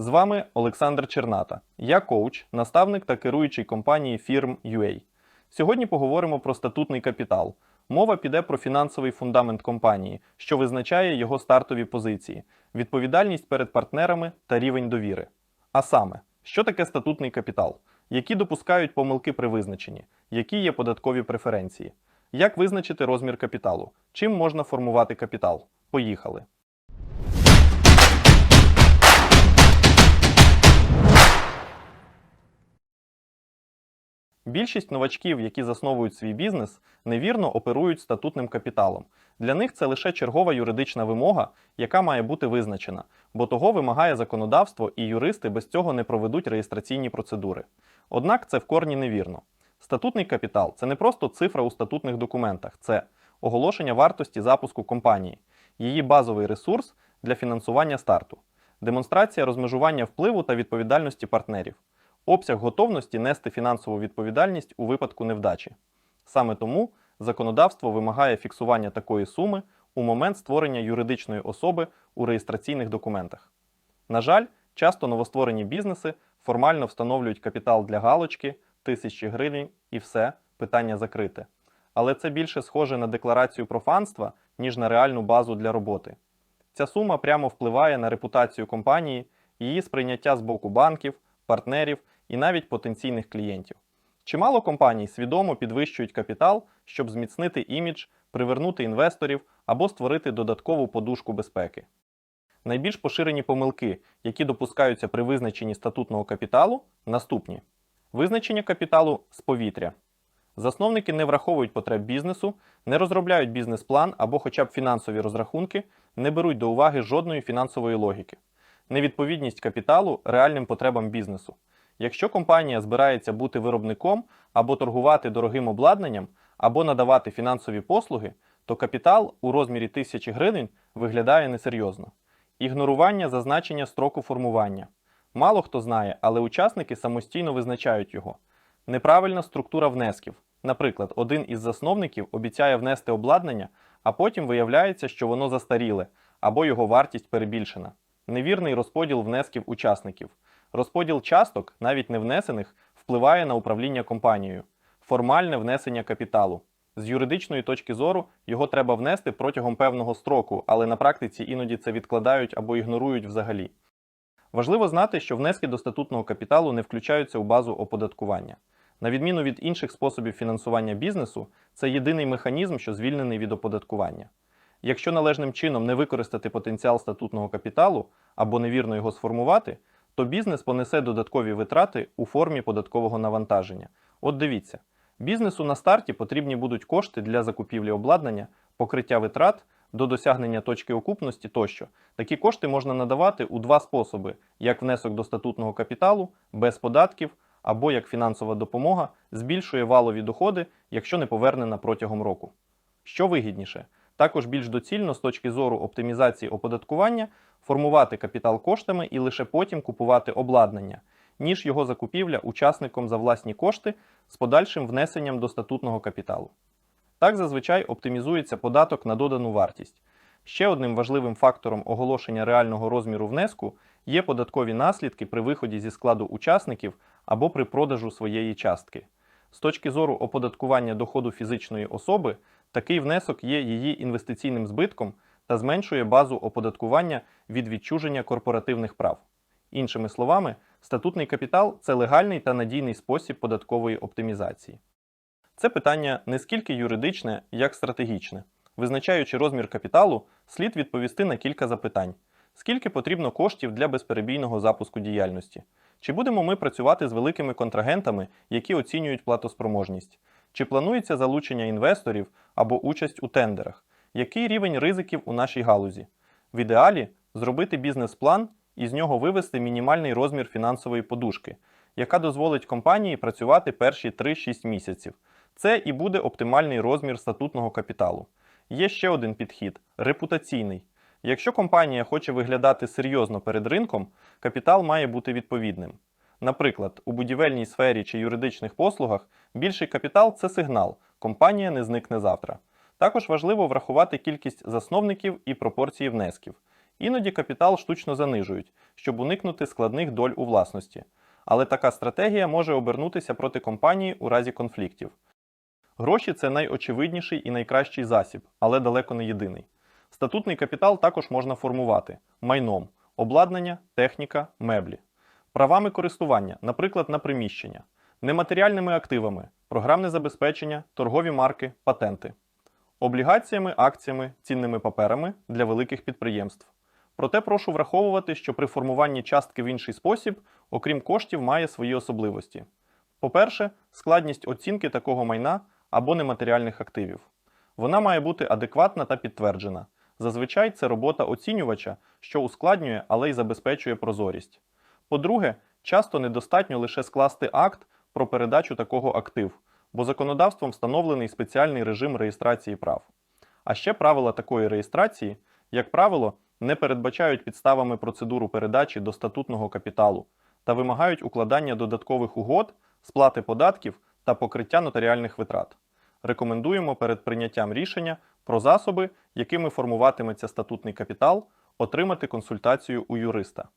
З вами Олександр Черната. Я коуч, наставник та керуючий компанії фірм UA. Сьогодні поговоримо про статутний капітал. Мова піде про фінансовий фундамент компанії, що визначає його стартові позиції, відповідальність перед партнерами та рівень довіри. А саме, що таке статутний капітал, які допускають помилки при визначенні, які є податкові преференції, як визначити розмір капіталу, чим можна формувати капітал. Поїхали. Більшість новачків, які засновують свій бізнес, невірно оперують статутним капіталом. Для них це лише чергова юридична вимога, яка має бути визначена, бо того вимагає законодавство, і юристи без цього не проведуть реєстраційні процедури. Однак це в корні невірно. Статутний капітал це не просто цифра у статутних документах, це оголошення вартості запуску компанії, її базовий ресурс для фінансування старту, демонстрація розмежування впливу та відповідальності партнерів, обсяг готовності нести фінансову відповідальність у випадку невдачі. Саме тому законодавство вимагає фіксування такої суми у момент створення юридичної особи у реєстраційних документах. На жаль, часто новостворені бізнеси формально встановлюють капітал для галочки, тисячі гривень і все, питання закрите. Але це більше схоже на декларацію профанства, ніж на реальну базу для роботи. Ця сума прямо впливає на репутацію компанії, її сприйняття з боку банків, партнерів і навіть потенційних клієнтів. Чимало компаній свідомо підвищують капітал, щоб зміцнити імідж, привернути інвесторів або створити додаткову подушку безпеки. Найбільш поширені помилки, які допускаються при визначенні статутного капіталу, наступні: визначення капіталу з повітря. Засновники не враховують потреб бізнесу, не розробляють бізнес-план або хоча б фінансові розрахунки, не беруть до уваги жодної фінансової логіки, невідповідність капіталу реальним потребам бізнесу. Якщо компанія збирається бути виробником або торгувати дорогим обладнанням, або надавати фінансові послуги, то капітал у розмірі тисячі гривень виглядає несерйозно. Ігнорування зазначення строку формування. Мало хто знає, але учасники самостійно визначають його. Неправильна структура внесків. Наприклад, один із засновників обіцяє внести обладнання, а потім виявляється, що воно застаріле або його вартість перебільшена. Невірний розподіл внесків учасників. Розподіл часток, навіть не внесених, впливає на управління компанією. Формальне внесення капіталу. З юридичної точки зору його треба внести протягом певного строку, але на практиці іноді це відкладають або ігнорують взагалі. Важливо знати, що внески до статутного капіталу не включаються у базу оподаткування. На відміну від інших способів фінансування бізнесу, це єдиний механізм, що звільнений від оподаткування. Якщо належним чином не використати потенціал статутного капіталу або невірно його сформувати, то бізнес понесе додаткові витрати у формі податкового навантаження. От дивіться, бізнесу на старті потрібні будуть кошти для закупівлі обладнання, покриття витрат до досягнення точки окупності тощо. Такі кошти можна надавати у два способи: як внесок до статутного капіталу, без податків, або як фінансова допомога збільшує валові доходи, якщо не повернена протягом року. Що вигідніше? Також більш доцільно з точки зору оптимізації оподаткування формувати капітал коштами і лише потім купувати обладнання, ніж його закупівля учасником за власні кошти з подальшим внесенням до статутного капіталу. Так зазвичай оптимізується податок на додану вартість. Ще одним важливим фактором оголошення реального розміру внеску є податкові наслідки при виході зі складу учасників або при продажу своєї частки. З точки зору оподаткування доходу фізичної особи, такий внесок є її інвестиційним збитком та зменшує базу оподаткування від відчуження корпоративних прав. Іншими словами, статутний капітал це легальний та надійний спосіб податкової оптимізації. Це питання не скільки юридичне, як стратегічне. Визначаючи розмір капіталу, слід відповісти на кілька запитань: скільки потрібно коштів для безперебійного запуску діяльності? Чи будемо ми працювати з великими контрагентами, які оцінюють платоспроможність? Чи планується залучення інвесторів або участь у тендерах? Який рівень ризиків у нашій галузі? В ідеалі зробити бізнес-план і з нього вивести мінімальний розмір фінансової подушки, яка дозволить компанії працювати перші 3-6 місяців. Це і буде оптимальний розмір статутного капіталу. Є ще один підхід репутаційний. Якщо компанія хоче виглядати серйозно перед ринком, капітал має бути відповідним. Наприклад, у будівельній сфері чи юридичних послугах більший капітал це сигнал, компанія не зникне завтра. Також важливо врахувати кількість засновників і пропорції внесків. Іноді капітал штучно занижують, щоб уникнути складних доль у власності. Але така стратегія може обернутися проти компанії у разі конфліктів. Гроші це найочевидніший і найкращий засіб, але далеко не єдиний. Статутний капітал також можна формувати майном, обладнання, техніка, меблі, правами користування, наприклад, на приміщення, нематеріальними активами, програмне забезпечення, торгові марки, патенти, облігаціями, акціями, цінними паперами для великих підприємств. Проте прошу враховувати, що при формуванні частки в інший спосіб, окрім коштів, має свої особливості. По-перше, складність оцінки такого майна або нематеріальних активів. Вона має бути адекватна та підтверджена. Зазвичай це робота оцінювача, що ускладнює, але й забезпечує прозорість. По-друге, часто недостатньо лише скласти акт про передачу такого актив, бо законодавством встановлений спеціальний режим реєстрації прав. А ще правила такої реєстрації, як правило, не передбачають підставами процедуру передачі до статутного капіталу та вимагають укладання додаткових угод, сплати податків та покриття нотаріальних витрат. Рекомендуємо перед прийняттям рішення про засоби, якими формуватиметься статутний капітал, отримати консультацію у юриста.